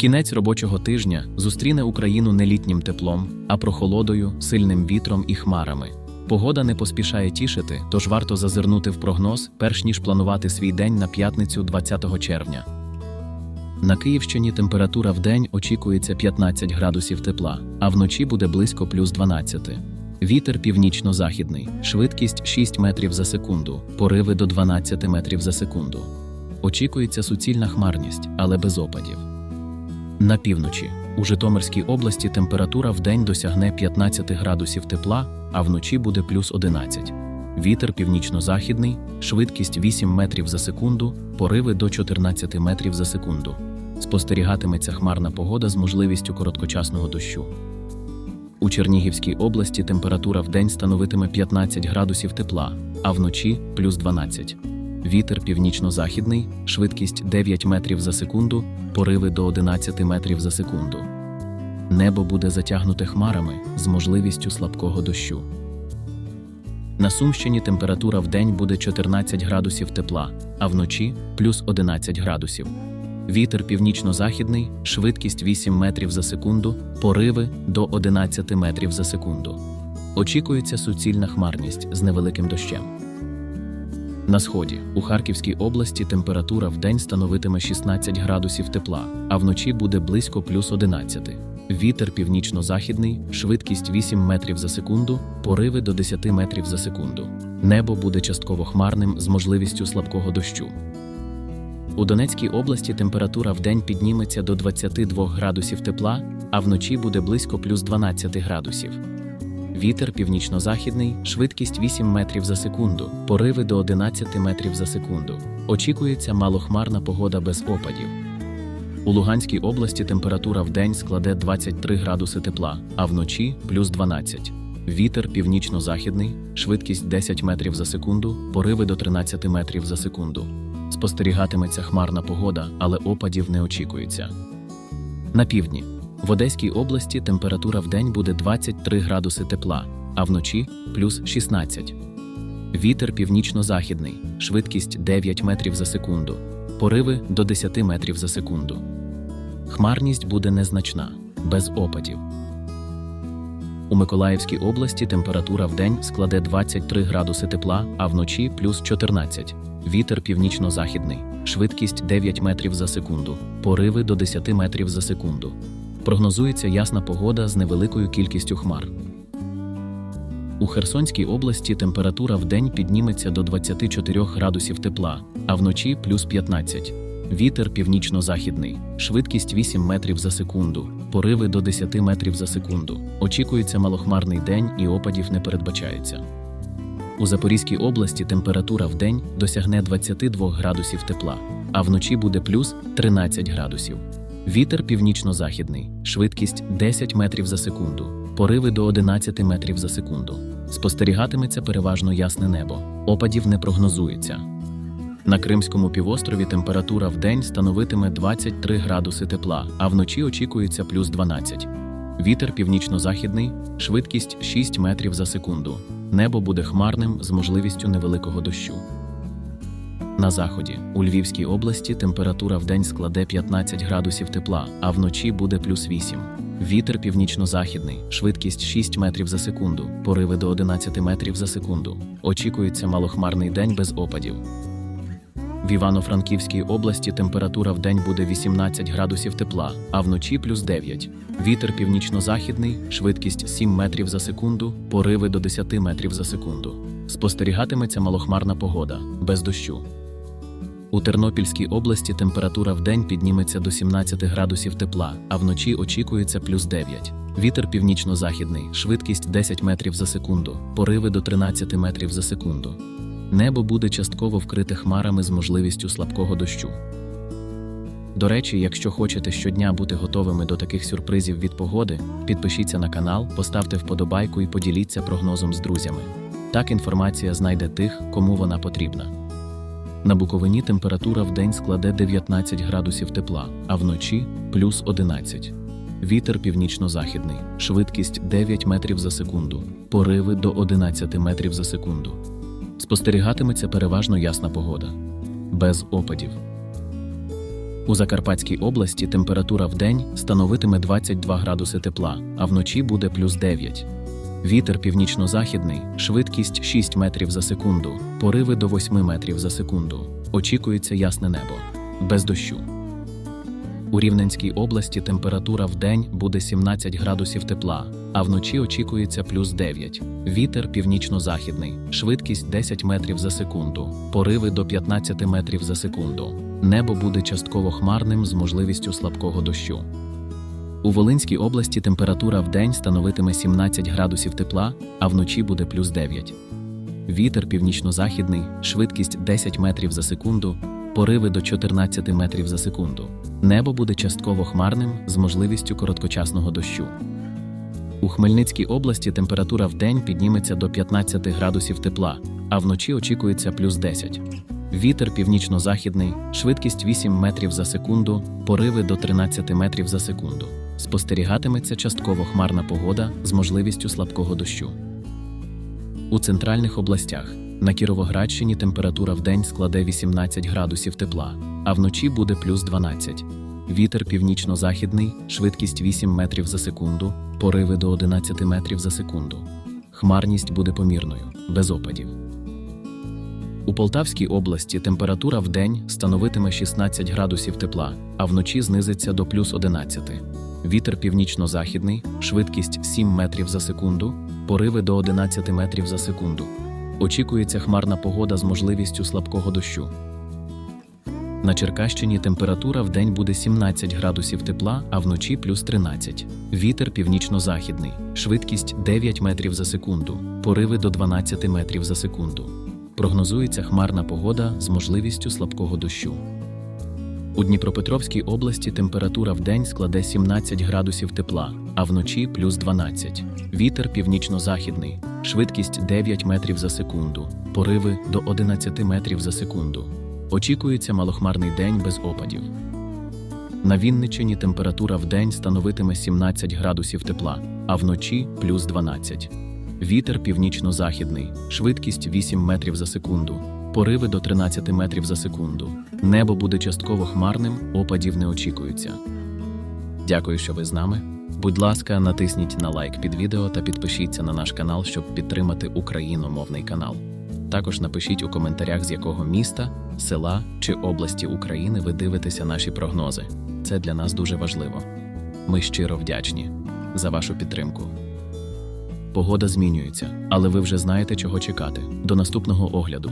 Кінець робочого тижня зустріне Україну не літнім теплом, а прохолодою, сильним вітром і хмарами. Погода не поспішає тішити, тож варто зазирнути в прогноз, перш ніж планувати свій день на п'ятницю 20 червня. На Київщині температура в день очікується 15 градусів тепла, а вночі буде близько плюс 12. Вітер північно-західний, швидкість 6 метрів за секунду, пориви до 12 метрів за секунду. Очікується суцільна хмарність, але без опадів. На півночі у Житомирській області температура в досягне 15 градусів тепла, а вночі буде плюс 11. Вітер північно-західний, швидкість 8 метрів за секунду, пориви до 14 метрів за секунду. Спостерігатиметься хмарна погода з можливістю короткочасного дощу. У Чернігівській області температура в день становитиме 15 градусів тепла, а вночі плюс 12. Вітер північно-західний, швидкість 9 метрів за секунду, пориви до 11 метрів за секунду. Небо буде затягнуте хмарами з можливістю слабкого дощу. На Сумщині температура в день буде 14 градусів тепла, а вночі плюс 11 градусів. Вітер північно-західний, швидкість 8 метрів за секунду, пориви до 11 метрів за секунду. Очікується суцільна хмарність з невеликим дощем. На сході у Харківській області температура в день становитиме 16 градусів тепла, а вночі буде близько плюс 11. Вітер північно-західний, швидкість 8 метрів за секунду, пориви до 10 метрів за секунду. Небо буде частково хмарним з можливістю слабкого дощу. У Донецькій області температура в день підніметься до 22 градусів тепла, а вночі буде близько плюс 12 градусів. Вітер північно-західний, швидкість 8 метрів за секунду, пориви до 11 метрів за секунду. Очікується малохмарна погода без опадів. У Луганській області температура в день складе 23 градуси тепла, а вночі плюс 12. Вітер північно-західний, швидкість 10 метрів за секунду, пориви до 13 метрів за секунду. Спостерігатиметься хмарна погода, але опадів не очікується. На півдні в Одеській області температура в день буде 23 градуси тепла, а вночі плюс 16. Вітер північно-західний, швидкість 9 метрів за секунду, пориви до 10 метрів за секунду. Хмарність буде незначна, без опадів. У Миколаївській області температура в день складе 23 градуси тепла, а вночі плюс 14. Вітер північно-західний, швидкість 9 метрів за секунду, пориви до 10 метрів за секунду. Прогнозується ясна погода з невеликою кількістю хмар. У Херсонській області температура в день підніметься до 24 градусів тепла, а вночі плюс 15. Вітер північно-західний, швидкість 8 метрів за секунду, пориви до 10 метрів за секунду. Очікується малохмарний день і опадів не передбачається. У Запорізькій області температура в день досягне 22 градусів тепла, а вночі буде плюс 13 градусів. Вітер північно-західний, швидкість 10 метрів за секунду, пориви до 11 метрів за секунду. Спостерігатиметься переважно ясне небо, опадів не прогнозується. На Кримському півострові температура в день становитиме 23 градуси тепла, а вночі очікується плюс 12. Вітер північно-західний, швидкість 6 метрів за секунду. Небо буде хмарним з можливістю невеликого дощу. На заході у Львівській області температура в день складе 15 градусів тепла, а вночі буде плюс 8. Вітер північно-західний, швидкість 6 метрів за секунду, пориви до 11 метрів за секунду. Очікується малохмарний день без опадів. В Івано-Франківській області температура в день буде 18 градусів тепла, а вночі плюс 9. Вітер північно-західний, швидкість 7 метрів за секунду, пориви до 10 метрів за секунду. Спостерігатиметься малохмарна погода, без дощу. У Тернопільській області температура в день підніметься до 17 градусів тепла, а вночі очікується плюс 9. Вітер північно-західний, швидкість 10 метрів за секунду, пориви до 13 метрів за секунду. Небо буде частково вкрите хмарами з можливістю слабкого дощу. До речі, якщо хочете щодня бути готовими до таких сюрпризів від погоди, підпишіться на канал, поставте вподобайку і поділіться прогнозом з друзями. Так інформація знайде тих, кому вона потрібна. На Буковині температура в день складе 19 градусів тепла, а вночі плюс 11. Вітер північно-західний, швидкість 9 метрів за секунду, пориви до 11 метрів за секунду. Спостерігатиметься переважно ясна погода, без опадів. У Закарпатській області температура в день становитиме 22 градуси тепла, а вночі буде плюс 9. Вітер північно-західний, швидкість 6 метрів за секунду, пориви до 8 метрів за секунду. Очікується ясне небо, без дощу. У Рівненській області температура в день буде 17 градусів тепла, а вночі очікується плюс 9. Вітер північно-західний, швидкість 10 метрів за секунду, пориви до 15 метрів за секунду. Небо буде частково хмарним з можливістю слабкого дощу. У Волинській області температура в день становитиме 17 градусів тепла, а вночі буде плюс 9. Вітер північно-західний, швидкість 10 метрів за секунду, пориви до 14 метрів за секунду. Небо буде частково хмарним з можливістю короткочасного дощу. У Хмельницькій області температура в день підніметься до 15 градусів тепла, а вночі очікується плюс 10. Вітер північно-західний, швидкість 8 метрів за секунду, пориви до 13 метрів за секунду. Спостерігатиметься частково хмарна погода з можливістю слабкого дощу. У центральних областях на Кіровоградщині температура в день складе 18 градусів тепла, а вночі буде плюс 12. Вітер північно-західний, швидкість 8 метрів за секунду, пориви до 11 метрів за секунду. Хмарність буде помірною, без опадів. У Полтавській області температура в день становитиме 16 градусів тепла, а вночі знизиться до плюс 11. Вітер північно-західний, швидкість 7 метрів за секунду, пориви до 11 метрів за секунду. Очікується хмарна погода з можливістю слабкого дощу. На Черкащині температура в день буде 17 градусів тепла, а вночі плюс 13. Вітер північно-західний, швидкість 9 метрів за секунду, пориви до 12 метрів за секунду. Прогнозується хмарна погода з можливістю слабкого дощу. У Дніпропетровській області температура в день складе 17 градусів тепла, а вночі плюс 12. Вітер північно-західний, швидкість 9 метрів за секунду, пориви до 11 метрів за секунду. Очікується малохмарний день без опадів. На Вінниччині температура в день становитиме 17 градусів тепла, а вночі плюс 12. Вітер північно-західний, швидкість 8 метрів за секунду, пориви до 13 метрів за секунду. Небо буде частково хмарним, опадів не очікується. Дякую, що ви з нами. Будь ласка, натисніть на лайк під відео та підпишіться на наш канал, щоб підтримати україномовний канал. Також напишіть у коментарях, з якого міста, села чи області України ви дивитеся наші прогнози. Це для нас дуже важливо. Ми щиро вдячні за вашу підтримку. Погода змінюється, але ви вже знаєте, чого чекати. До наступного огляду.